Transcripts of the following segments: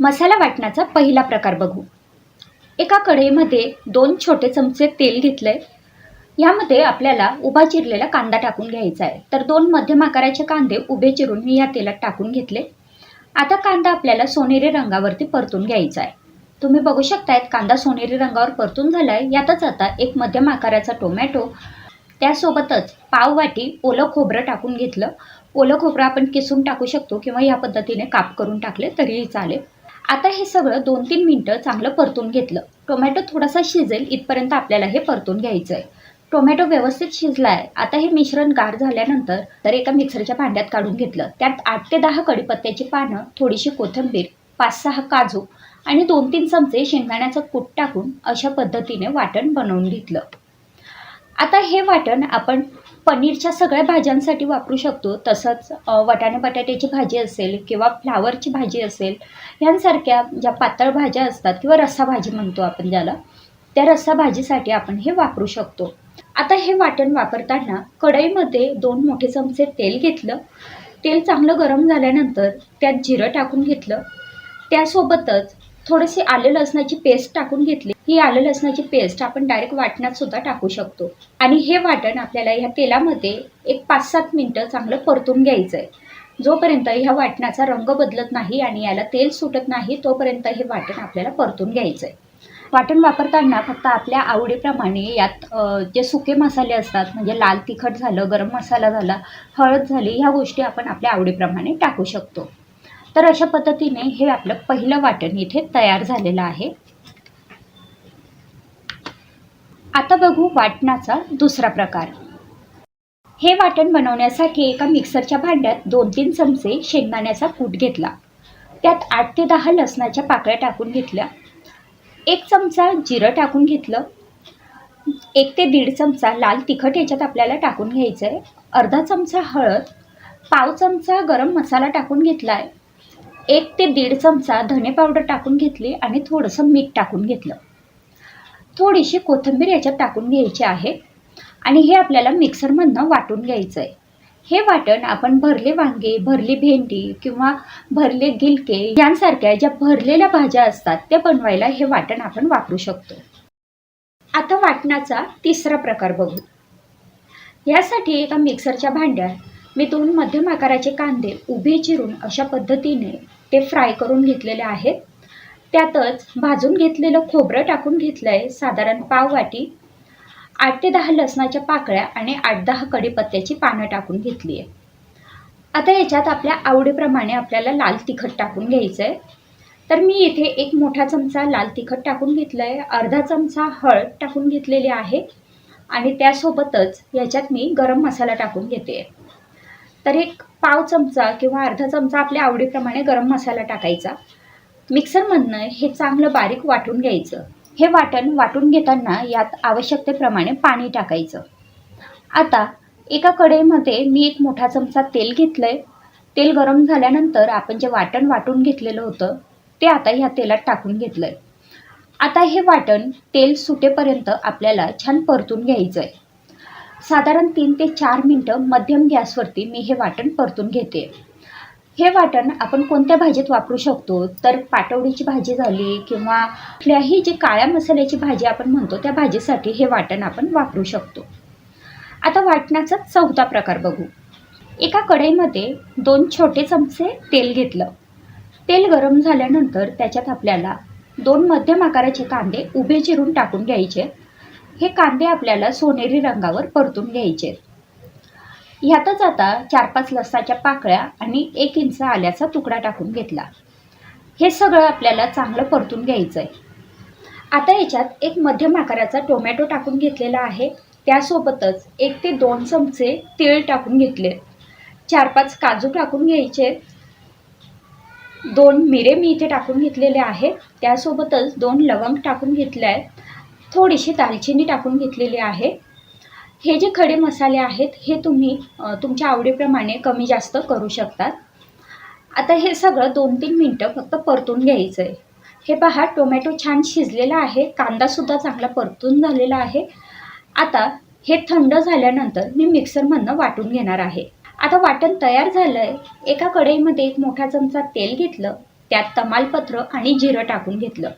मसाला वाटण्याचा पहिला प्रकार बघू. एका कढईमध्ये दोन छोटे चमचे तेल घेतलं आहे यामध्ये आपल्याला उभा चिरलेला कांदा टाकून घ्यायचा आहे. तर दोन मध्यम आकाराचे कांदे उभे चिरून मी या तेलात टाकून घेतले. आता कांदा आपल्याला सोनेरी रंगावरती परतून घ्यायचा आहे. तुम्ही बघू शकतायत कांदा सोनेरी रंगावर परतून झाला आहे यातच आता एक मध्यम आकाराचा टोमॅटो त्यासोबतच पाववाटी ओलं खोबरं टाकून घेतलं. ओलं खोबरं आपण किसून टाकू शकतो किंवा या पद्धतीने काप करून टाकले तरीही चालेल. आता हे सगळं दोन तीन मिनटं चांगलं परतून घेतलं. टोमॅटो थोडासा शिजेल इथपर्यंत आपल्याला हे परतून घ्यायचं आहे टोमॅटो व्यवस्थित शिजला आहे आता हे मिश्रण गार झाल्यानंतर तर एका मिक्सरच्या भांड्यात काढून घेतलं. त्यात आठ ते दहा कडीपत्त्याची पानं थोडीशी कोथिंबीर पाच सहा काजू आणि दोन तीन चमचे शेंगदाण्याचं कूट टाकून अशा पद्धतीने वाटण बनवून घेतलं. आता हे वाटण आपण पनीरच्या सगळ्या भाज्यांसाठी वापरू शकतो. तसंच अ, वाटाणे बटाट्याची भाजी असेल किंवा फ्लावरची भाजी असेल यांसारख्या ज्या पातळ भाज्या असतात किंवा रस्सा भाजी म्हणतो आपण ज्याला त्या रस्सा भाजीसाठी आपण हे वापरू शकतो. आता हे वाटण वापरताना कढईमध्ये दोन मोठे चमचे तेल घेतलं. तेल चांगलं गरम झाल्यानंतर त्यात जिरं टाकून घेतलं. त्यासोबतच थोडीशी आले लसणाची पेस्ट टाकून घेतली. ही आलं लसणाची पेस्ट आपण डायरेक्ट वाटणात सुद्धा टाकू शकतो. आणि हे वाटण आपल्याला ह्या तेलामध्ये एक पाच सात मिनटं चांगलं परतून घ्यायचं आहे जोपर्यंत ह्या वाटणाचा रंग बदलत नाही आणि याला तेल सुटत नाही तोपर्यंत हे वाटण आपल्याला परतून घ्यायचं आहे वाटण वापरताना फक्त आपल्या आवडीप्रमाणे यात जे सुके मसाले असतात म्हणजे लाल तिखट झालं गरम मसाला झाला हळद झाली ह्या गोष्टी आपण आपल्या आवडीप्रमाणे टाकू शकतो. तर अशा पद्धतीने हे आपलं पहिलं वाटण इथे तयार झालेलं आहे. आता बघू वाटणाचा दुसरा प्रकार. हे वाटण बनवण्यासाठी एका मिक्सरच्या भांड्यात दोन तीन चमचे शेंगदाण्याचा कूट घेतला. त्यात आठ ते दहा लसणाच्या पाकळ्या टाकून घेतल्या. एक चमचा जिरं टाकून घेतलं. एक ते दीड चमचा लाल तिखट याच्यात आपल्याला टाकून घ्यायचं आहे अर्धा चमचा हळद. पाव चमचा गरम मसाला टाकून घेतला आहे एक ते दीड चमचा धने पावडर टाकून घेतली आणि थोडंसं मीठ टाकून घेतलं. थोडीशी कोथिंबीर याच्यात टाकून घ्यायची आहे. आणि हे आपल्याला मिक्सरमधनं वाटून घ्यायचं आहे हे वाटण आपण भरले वांगे भरली भेंडी किंवा भरले गिलके यांसारख्या ज्या भरलेल्या भाज्या असतात त्या बनवायला हे वाटण आपण वापरू शकतो. आता वाटणाचा तिसरा प्रकार बघू. यासाठी एका मिक्सरच्या भांड्यात मी दोन मध्यम आकाराचे कांदे उभे चिरून अशा पद्धतीने ते फ्राय करून घेतलेले आहेत. त्यातच भाजून घेतलेलं खोबरं टाकून घेतलं आहे साधारण पाव वाटी. आठ ते दहा लसणाच्या पाकळ्या आणि आठ दहा कढीपत्त्याची पानं टाकून घेतली आहे आता याच्यात आपल्या आवडीप्रमाणे आपल्याला लाल तिखट टाकून घ्यायचं आहे तर मी इथे एक मोठा चमचा लाल तिखट टाकून घेतलं आहे अर्धा चमचा हळद टाकून घेतलेली आहे. आणि त्यासोबतच याच्यात मी गरम मसाला टाकून घेते तर एक पाव चमचा किंवा अर्धा चमचा आपल्या आवडीप्रमाणे गरम मसाला टाकायचा. मिक्सरमधनं हे चांगलं बारीक वाटून घ्यायचं. हे वाटण वाटून घेताना यात आवश्यकतेप्रमाणे पाणी टाकायचं. आता एका कढईमध्ये मी एक मोठा चमचा तेल घेतलं आहे तेल गरम झाल्यानंतर आपण जे वाटण वाटून घेतलेलं होतं ते आता ह्या तेलात टाकून घेतलं आहे आता हे वाटण तेल सुटेपर्यंत आपल्याला छान परतून घ्यायचं आहे साधारण तीन ते चार मिनटं मध्यम गॅसवरती मी हे वाटण परतून घेते. हे वाटण आपण कोणत्या भाजीत वापरू शकतो? तर पाटवडीची भाजी झाली किंवा कुठल्याही जी काळ्या मसाल्याची भाजी आपण म्हणतो त्या भाजीसाठी हे वाटण आपण वापरू शकतो. आता वाटणाचा चौथा प्रकार बघू. एका कढईमध्ये दोन छोटे चमचे तेल घेतलं. तेल गरम झाल्यानंतर त्याच्यात आपल्याला दोन मध्यम आकाराचे कांदे उभे चिरून टाकून घ्यायचे. हे कांदे आपल्याला सोनेरी रंगावर परतून घ्यायचे. ह्यातच आता चार पाच लसाच्या पाकळ्या आणि एक इंच आल्याचा तुकडा टाकून घेतला. हे सगळं आपल्याला चांगलं परतून घ्यायचं आहे आता याच्यात एक मध्यम आकाराचा टोमॅटो टाकून घेतलेला आहे. त्यासोबतच एक ते दोन चमचे तीळ टाकून घेतले. चार पाच काजू टाकून घ्यायचे. दोन मिरे मी इथे टाकून घेतलेले आहेत त्यासोबतच दोन लवंग टाकून घेतले आहेत थोडीशी दालचिनी टाकून घेतलेली आहे. हे जे खडे मसाले आहेत हे तुम्ही तुमच्या आवडीप्रमाणे कमी जास्त करू शकतात. आता हे सगळं दोन तीन मिनटं फक्त परतून घ्यायचं आहे हे पहा टोमॅटो छान शिजलेला आहे कांदासुद्धा चांगला परतून झालेला आहे. आता हे थंड झाल्यानंतर मी मिक्सरमधनं वाटून घेणार आहे. आता वाटण तयार झालं आहे एका कढईमध्ये एक मोठा चमचा तेल घेतलं त्यात तमालपत्र आणि जिरं टाकून घेतलं.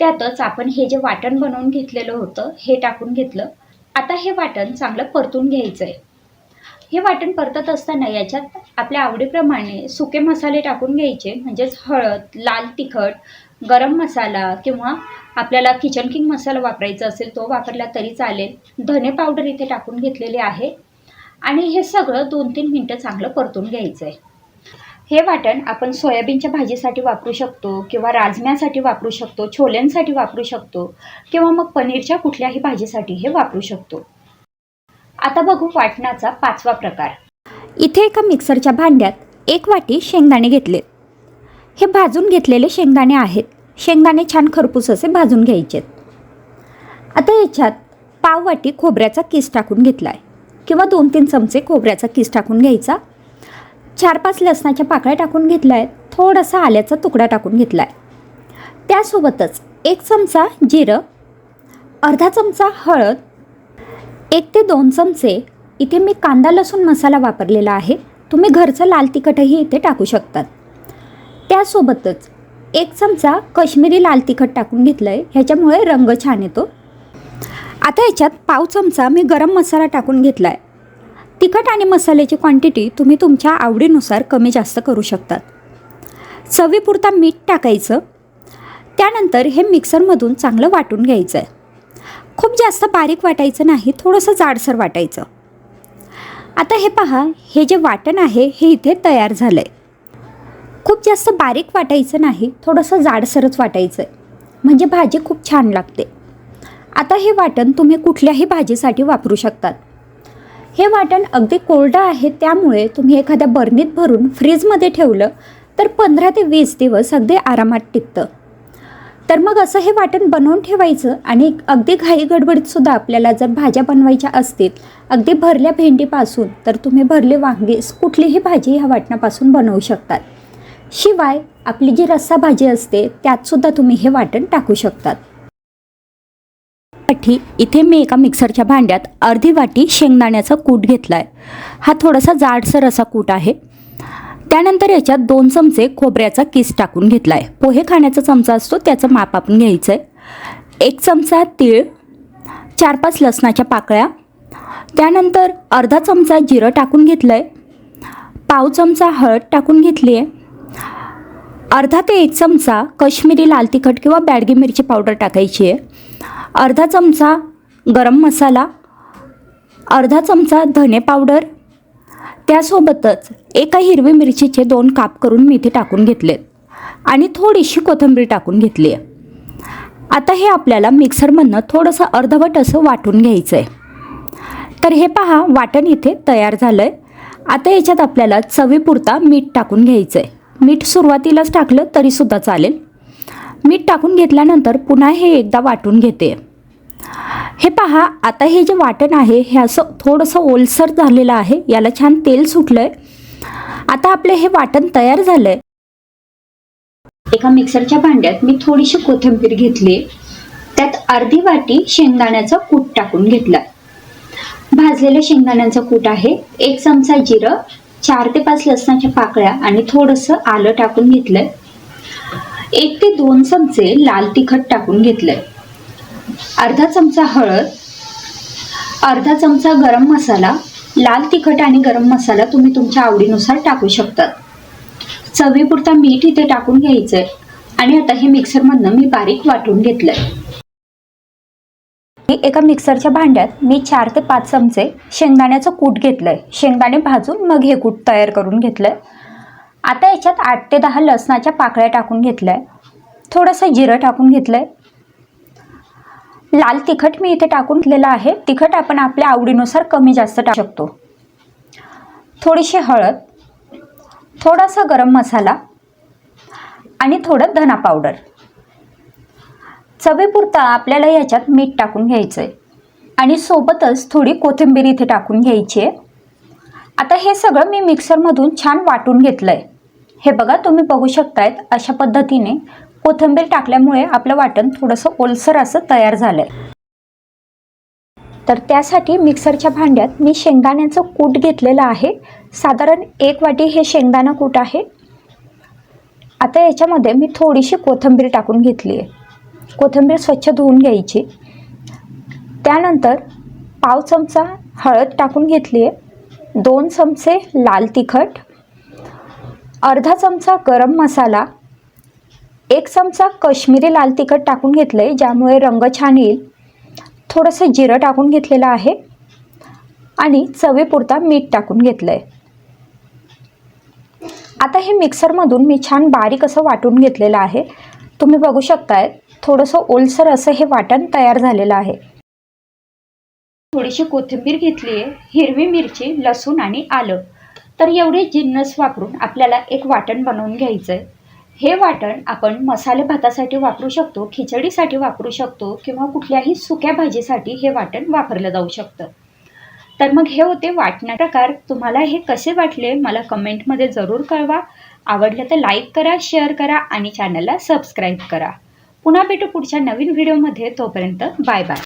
त्यातच आपण हे जे वाटण बनवून घेतलेलं होतं हे टाकून घेतलं. आता हे वाटण चांगलं परतून घ्यायचं आहे हे वाटण परतत असताना याच्यात आपल्या आवडीप्रमाणे सुके मसाले टाकून घ्यायचे म्हणजेच हळद लाल तिखट गरम मसाला किंवा आपल्याला किचन किंग मसाला वापरायचा असेल तो वापरला तरी चालेल. धने पावडर इथे टाकून घेतलेले आहे. आणि हे सगळं दोन तीन मिनटं चांगलं परतून घ्यायचं आहे हे वाटण आपण सोयाबीनच्या भाजीसाठी वापरू शकतो किंवा राजम्यासाठी वापरू शकतो छोल्यांसाठी वापरू शकतो किंवा मग पनीरच्या कुठल्याही भाजीसाठी हे वापरू शकतो. आता बघू वाटणाचा पाचवा प्रकार. इथे एका मिक्सरच्या भांड्यात एक वाटी शेंगदाणे घेतले. हे भाजून घेतलेले शेंगदाणे आहेत. शेंगदाणे छान खरपूस असे भाजून घ्यायचे आता याच्यात पाव वाटी खोबऱ्याचा किस टाकून घेतला आहे किंवा दोन तीन चमचे खोबऱ्याचा किस टाकून घ्यायचा. चार पाच लसणाच्या पाकळ्या टाकून घेतल्या आहेत थोडासा आल्याचा तुकडा टाकून घेतला आहे त्यासोबतच एक चमचा जिरं अर्धा चमचा हळद एक ते दोन चमचे इथे मी कांदा लसूण मसाला वापरलेला आहे. तुम्ही घरचं लाल तिखटही इथे टाकू शकतात. त्यासोबतच एक चमचा कश्मीरी लाल तिखट टाकून घेतलं आहे ह्याच्यामुळे रंग छान येतो. आता याच्यात पाव चमचा मी गरम मसाला टाकून घेतला आहे तिखट आणि मसाल्याची क्वांटिटी तुम्ही तुमच्या आवडीनुसार कमी जास्त करू शकतात. चवीपुरता मीठ टाकायचं. त्यानंतर हे मिक्सरमधून चांगलं वाटून घ्यायचं आहे खूप जास्त बारीक वाटायचं नाही थोडंसं जाडसर वाटायचं. आता हे पहा हे जे वाटण आहे हे इथे तयार झालं आहे खूप जास्त बारीक वाटायचं नाही थोडंसं जाडसरच वाटायचं आहे म्हणजे भाजी खूप छान लागते. आता हे वाटण तुम्ही कुठल्याही भाजीसाठी वापरू शकतात. हे वाटण अगदी कोरडं आहे त्यामुळे तुम्ही एखाद्या बर्नीत भरून फ्रीजमध्ये ठेवलं तर पंधरा ते वीस दिवस अगदी आरामात टिकतं. तर मग असं हे वाटण बनवून ठेवायचं आणि अगदी घाई गडबडीतसुद्धा आपल्याला जर भाज्या बनवायच्या असतील अगदी भरल्या भेंडीपासून तर तुम्ही भरले वांगीस कुठलीही भाजी ह्या वाटणापासून बनवू शकतात. शिवाय आपली जी रस्सा भाजी असते त्यातसुद्धा तुम्ही हे वाटण टाकू शकतात. साठी इथे मी एका मिक्सरच्या भांड्यात अर्धी वाटी शेंगदाण्याचा कूट घेतला आहे हा थोडासा जाडसर असा कूट आहे. त्यानंतर याच्यात दोन चमचे खोबऱ्याचा किस टाकून घेतला आहे पोहे खाण्याचा चमचा असतो त्याचं माप आपण घ्यायचं आहे एक चमचा तीळ चार पाच लसणाच्या पाकळ्या त्यानंतर अर्धा चमचा जिरं टाकून घेतलं आहे पाव चमचा हळद टाकून घेतली आहे अर्धा ते एक चमचा कश्मीरी लाल तिखट किंवा बॅडगी मिरची पावडर टाकायची आहे. अर्धा चमचा गरम मसाला अर्धा चमचा धने पावडर. त्यासोबतच एका हिरवी मिरचीचे दोन काप करून मी इथे टाकून घेतलेत आणि थोडीशी कोथिंबीर टाकून घेतली आहे. आता हे आपल्याला मिक्सरमधनं थोडंसं अर्धवट असं वाटून घ्यायचं आहे तर हे पहा वाटण इथे तयार झालं आहे आता याच्यात आपल्याला चवीपुरता मीठ टाकून घ्यायचं आहे मीठ सुरुवातीलाच टाकलं तरीसुद्धा चालेल. मीठ टाकून घेतल्यानंतर पुन्हा हे एकदा वाटून घेते. हे पहा आता हे जे वाटण आहे हे असं थोडंसं ओलसर झालेलं आहे याला छान तेल सुटलं आहे आता आपलं हे वाटण तयार झालं आहे एका मिक्सरच्या भांड्यात मी थोडीशी कोथिंबीर घेतली. त्यात अर्धी वाटी शेंगदाण्याचा कूट टाकून घेतला. भाजलेल्या शेंगदाण्याचा कूट आहे एक चमचा जिरं चार ते पाच लसणाच्या पाकळ्या आणि थोडंसं आलं टाकून घेतलंय. एक ते दोन चमचे लाल तिखट टाकून घेतलंय. अर्धा चमचा हळद अर्धा चमचा गरम मसाला लाल तिखट आणि गरम मसाला तुम्ही तुमच्या आवडीनुसार टाकू शकतात. चवीपुरता मीठ इथे टाकून घ्यायचंय. आणि आता हे मिक्सरमधनं मी बारीक वाटून घेतलंय. एका मिक्सरच्या भांड्यात मी चार ते पाच चमचे शेंगदाण्याचं कूट घेतलं आहे शेंगदाणे भाजून मग हे कूट तयार करून घेतलं आहे आता याच्यात आठ ते दहा लसणाच्या पाकळ्या टाकून घेतल्या. आहे थोडंसं जिरं टाकून घेतलं आहे लाल तिखट मी इथे टाकून घेतलेलं आहे. तिखट आपण आपल्या आवडीनुसार कमी जास्त टाकू शकतो. थोडीशी हळद थोडासा गरम मसाला आणि थोडं धना पावडर. चवेपुरता आपल्याला याच्यात मीठ टाकून घ्यायचं आहे आणि सोबतच थोडी कोथिंबीर इथे टाकून घ्यायची आहे. आता हे सगळं मी मिक्सरमधून छान वाटून घेतलं आहे हे बघा तुम्ही बघू शकतायत अशा पद्धतीने कोथिंबीर टाकल्यामुळे आपलं वाटण थोडंसं ओलसर असं तयार झालं आहे तर त्यासाठी मिक्सरच्या भांड्यात मी शेंगदाण्याचं कूट घेतलेलं आहे. साधारण एक वाटी हे शेंगदाणा कूट आहे. आता याच्यामध्ये मी थोडीशी कोथिंबीर टाकून घेतली आहे. कोथिंबीर स्वच्छ धुवून घ्यायची. त्यानंतर पाव चमचा हळद टाकून घेतली आहे. दोन चमचे लाल तिखट अर्धा चमचा गरम मसाला एक चमचा कश्मीरी लाल तिखट टाकून घेतलं आहे ज्यामुळे रंग छान येईल. थोडंसं जिरं टाकून घेतलेलं आहे आणि चवीपुरता मीठ टाकून घेतलं आहे आता हे मिक्सरमधून मी छान बारीक असं वाटून घेतलेलं आहे. तुम्ही बघू शकताय थोडंसं ओलसर असं हे वाटण तयार झालेलं आहे. थोडीशी कोथिंबीर घेतली आहे हिरवी मिरची लसूण आणि आलं. तर एवढे जिन्नस वापरून आपल्याला एक वाटण बनवून घ्यायचं आहे हे वाटण आपण मसाले भातासाठी वापरू शकतो खिचडीसाठी वापरू शकतो किंवा कुठल्याही सुक्या भाजीसाठी हे वाटण वापरलं जाऊ शकतं. तर मग हे होते वाटणा प्रकार. तुम्हाला हे कसे वाटले मला कमेंटमध्ये जरूर कळवा. आवडलं तर लाईक करा शेअर करा आणि चॅनलला सबस्क्राईब करा. पुन्हा भेटू पुढच्या नवीन व्हिडिओमध्ये तोपर्यंत बाय बाय.